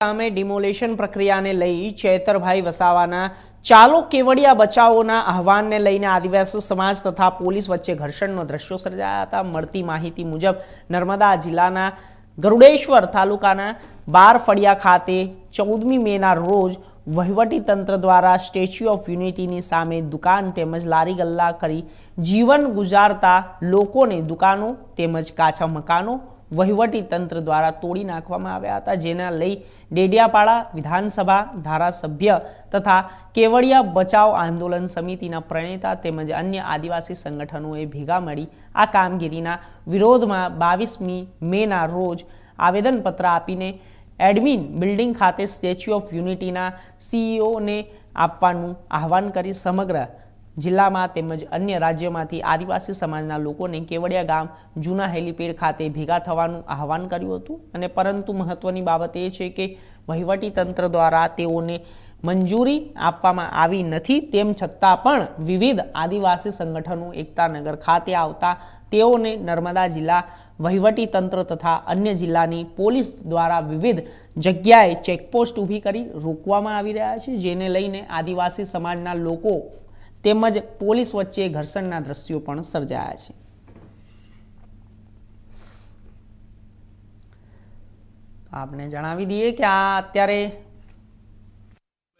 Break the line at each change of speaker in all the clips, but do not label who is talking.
સામે ડિમોલેશન પ્રક્રિયાને લઈ ચેતરભાઈ વસાવાના ચાલો કેવડિયા બચાવોના આહવાનને લઈને આદિવાસી સમાજ તથા પોલીસ વચ્ચે ઘર્ષણનો દ્રશ્યો સર્જાયા હતા. મળતી માહિતી મુજબ નર્મદા જિલ્લાના ગરુડેશ્વર તાલુકાના બાર ફળિયા ખાતે ચૌદમી મેના રોજ વહીવટી તંત્ર દ્વારા સ્ટેચ્યુ ઓફ યુનિટીની સામે દુકાન તેમજ લારી ગલ્લા કરી જીવન ગુજારતા લોકોને દુકાનો તેમજ કાચા મકાનો વહીવટી તંત્ર દ્વારા તોડી નાખવામાં આવ્યા હતા, જેના લઈ ડેડિયાપાડા વિધાનસભા ધારાસભ્ય તથા કેવડિયા બચાવ આંદોલન સમિતિના પ્રણેતા તેમજ અન્ય આદિવાસી સંગઠનોએ ભેગા મળી આ કામગીરીના વિરોધમાં બાવીસમી મેના રોજ આવેદનપત્ર આપીને એડમિન બિલ્ડિંગ ખાતે સ્ટેચ્યુ ઓફ યુનિટીના સીઈઓને આપવાનું આહવાન કરી સમગ્ર જિલ્લામાં તેમજ અન્ય રાજ્યોમાંથી આદિવાસી સમાજના લોકોને કેવડિયા ગામ જૂના હેલીપેડ ખાતે ભેગા થવાનું આહવાન કર્યું હતું. અને પરંતુ મહત્વની બાબત એ છે કે વહીવટી તંત્ર દ્વારા તેઓને મંજૂરી આપવામાં આવી નથી. તેમ છતાં પણ વિવિધ આદિવાસી સંગઠનો એકતાનગર ખાતે આવતા તેઓને નર્મદા જિલ્લા વહીવટી તંત્ર તથા અન્ય જિલ્લાની પોલીસ દ્વારા વિવિધ જગ્યાએ ચેકપોસ્ટ ઊભી કરી રોકવામાં આવી રહ્યા છે. જેને લઈને આદિવાસી સમાજના લોકો તેમજ પોલીસ વચ્ચે ઘર્ષણના દ્રશ્યો પણ સર્જાયા છે. આપને જણાવી દઈએ કે આ અત્યારે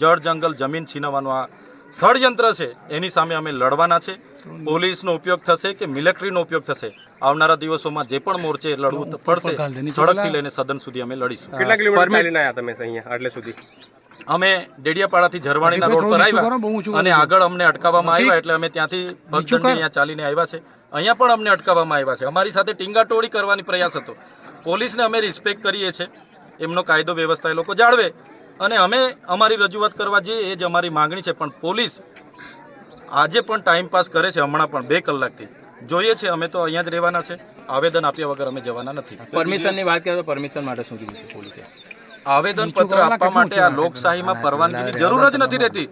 જળ જંગલ જમીન છીનવવાનું આ ષડયંત્ર છે એની સામે અમે લડવાના છે. પોલીસનો ઉપયોગ થશે કે મિલિટરીનો ઉપયોગ થશે? આવનારા દિવસોમાં જે પણ મોરચે લડવું પડશે સડકથી લઈને સદન સુધી અમે લડીશું.
કેટલા કિલોમીટર ચાલીને આવ્યા તમે અહીંયા એટલે સુધી?
અમે ડેડિયાપાડાથી ઝરવાણીના રોડ પર આવ્યા અને આગળ અમને અટકાવવામાં આવ્યા એટલે અમે ત્યાંથી પગદંડી અહીંયા ચાલીને આવ્યા છે. અહીંયા પણ અમને અટકાવવામાં આવ્યા છે. અમારી સાથે ટીંગાટોળી કરવાની પ્રયાસ હતો. પોલીસને અમે રિસ્પેક્ટ કરીએ છીએ. એમનો કાયદો વ્યવસ્થા એ લોકો જાળવે. અને અમે અમારી રજૂઆત કરવા જઈએ એ જ અમારી માગણી છે પણ પોલીસ આજે પણ ટાઈમ પાસ કરે છે હમણાં પણ બે કલાકથી. જોઈએ છે અમે તો અહીંયા જ રહેવાના છે. આવેદન આપ્યા વગર અમે જવાના નથી.
પરમિશનની વાત કરીએ તો પરમિશન માટે શું કીધું છે પોલીસે?
આવેદન પત્ર આપવા માટે આ લોકશાહીમાં પરવાનગીની જરૂર જ નથી રહેતી.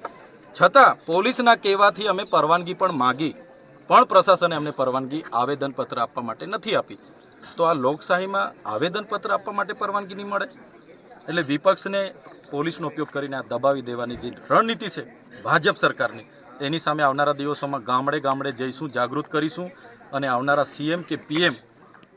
છતાં પોલીસના કહેવાથી અમે પરવાનગી પણ માગી. પણ પ્રશાસને અમને પરવાનગી આવેદનપત્ર આપવા માટે નથી આપી. તો આ લોકશાહીમાં આવેદનપત્ર આપવા માટે પરવાનગી નહીં મળે? એટલે વિપક્ષને પોલીસનો ઉપયોગ કરીને આ દબાવી દેવાની જે રણનીતિ છે ભાજપ સરકારની, એની સામે આવનારા દિવસોમાં ગામડે ગામડે જઈશું, જાગૃત કરીશું અને આવનારા સીએમ કે પીએમ